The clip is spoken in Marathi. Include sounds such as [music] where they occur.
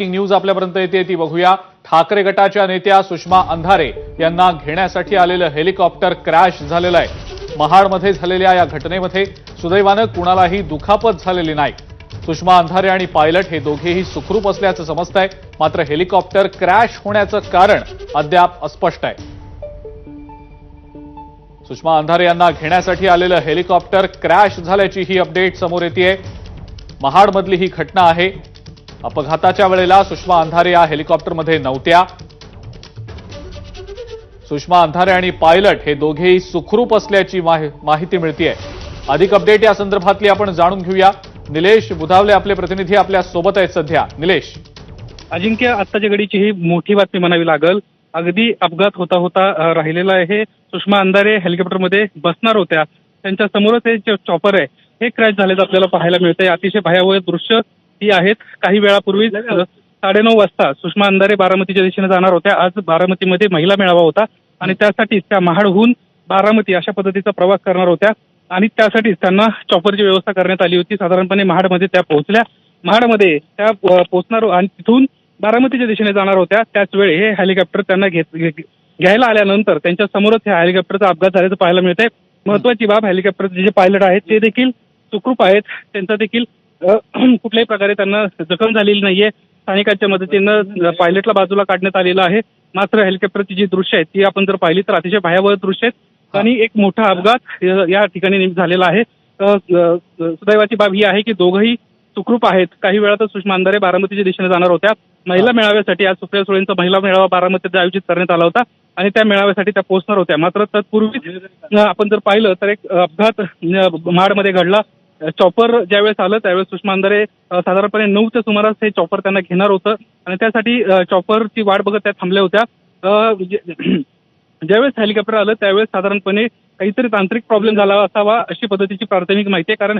ब्रेकिंग न्यूज आपल्यापर्यंत येते ती बघूया. ठाकरे गटाच्या नेत्या सुषमा अंधारे यांना घेण्यासाठी आलेलं हेलिकॉप्टर क्रॅश झालेलं आहे. महाडमध्ये झालेल्या या घटनेमध्ये सुदैवानं कुणालाही दुखापत झालेली नाही. सुषमा अंधारे आणि पायलट हे दोघेही सुखरूप असल्याचं समजतंय. मात्र हेलिकॉप्टर क्रॅश होण्याचं कारण अद्याप अस्पष्ट आहे. सुषमा अंधारे यांना घेण्यासाठी आलेलं हेलिकॉप्टर क्रॅश झाल्याची ही अपडेट समोर येते महाडमधली ही घटना आहे. अपघाताच्या वेळेला सुषमा अंधारे या हेलिकॉप्टरमध्ये नव्हत्या. सुषमा अंधारे आणि पायलट हे दोघेही सुखरूप असल्याची माहिती मिळतीये. अधिक अपडेट या संदर्भातली आपण जाणून घेऊया. निलेश बुधावले आपले प्रतिनिधी आपल्यासोबत आहेत सध्या. निलेश. अजिंक्य आत्ताच्या घडीची ही मोठी बातमी म्हणावी लागल. अगदी अपघात होता होता राहिलेला आहे. सुषमा अंधारे हेलिकॉप्टरमध्ये बसणार होत्या. त्यांच्या समोरच हे जे चॉपर आहे. हे क्रॅश झाल्याचं आपल्याला पाहायला मिळतंय. अतिशय भयावह दृश्य ती आहेत. काही वेळापूर्वी साडेनऊ वाजता सुषमा अंधारे बारामतीच्या दिशेने जाणार होत्या. आज बारामतीमध्ये महिला मेळावा होता आणि त्यासाठीच त्या महाडहून बारामती अशा पद्धतीचा प्रवास करणार होत्या आणि त्यासाठीच त्यांना चॉपरची व्यवस्था करण्यात आली होती. साधारणपणे महाडमध्ये त्या पोहोचल्या. महाडमध्ये त्या पोहोचणार आणि तिथून बारामतीच्या दिशेने जाणार होत्या. त्याच वेळी हे हेलिकॉप्टर त्यांना घेत घे- घ्यायला आल्यानंतर त्यांच्या समोरच ह्या हेलिकॉप्टरचा अपघात झाल्याचं पाहायला मिळत आहे महत्वाची बाब हेलिकॉप्टरचे जे पायलट आहेत ते देखील सुखरूप आहेत. त्यांचा देखील [clears throat] कुठल्याही प्रकारे त्यांना जखम झालेली नाहीये स्थानिकांच्या मदतीनं पायलटला बाजूला काढण्यात आलेलं आहे. मात्र हेलिकॉप्टरची जी दृश्य आहेत ती आपण जर पाहिली तर अतिशय भयावह दृश्य आहेत. आणि एक मोठा अपघात या ठिकाणी झालेला आहे. सुदैवाची बाब ही आहे की दोघंही सुखरूप आहेत. काही वेळातच सुषमा अंधारे बारामतीच्या दिशेने जाणार होत्या. महिला मेळाव्यासाठी आज सुप्रिया सुळेंचा महिला मेळावा बारामतीत आयोजित करण्यात आला होता. आणि त्या मेळाव्यासाठी त्या पोहोचणार होत्या. मात्र तत्पूर्वी आपण जर पाहिलं तर एक अपघात माडमध्ये घडला. चॉपर ज्यावेळेस आलं त्यावेळेस सुषमा अंधारे साधारणपणे नऊच्या सुमारास हे चॉपर त्यांना घेणार होतं. आणि त्यासाठी चॉपरची वाट बघत त्या थांबल्या होत्या. [clears throat] ज्यावेळेस हेलिकॉप्टर आलं त्यावेळेस साधारणपणे काहीतरी तांत्रिक प्रॉब्लेम झाला असावा अशी पद्धतीची प्राथमिक माहिती आहे. कारण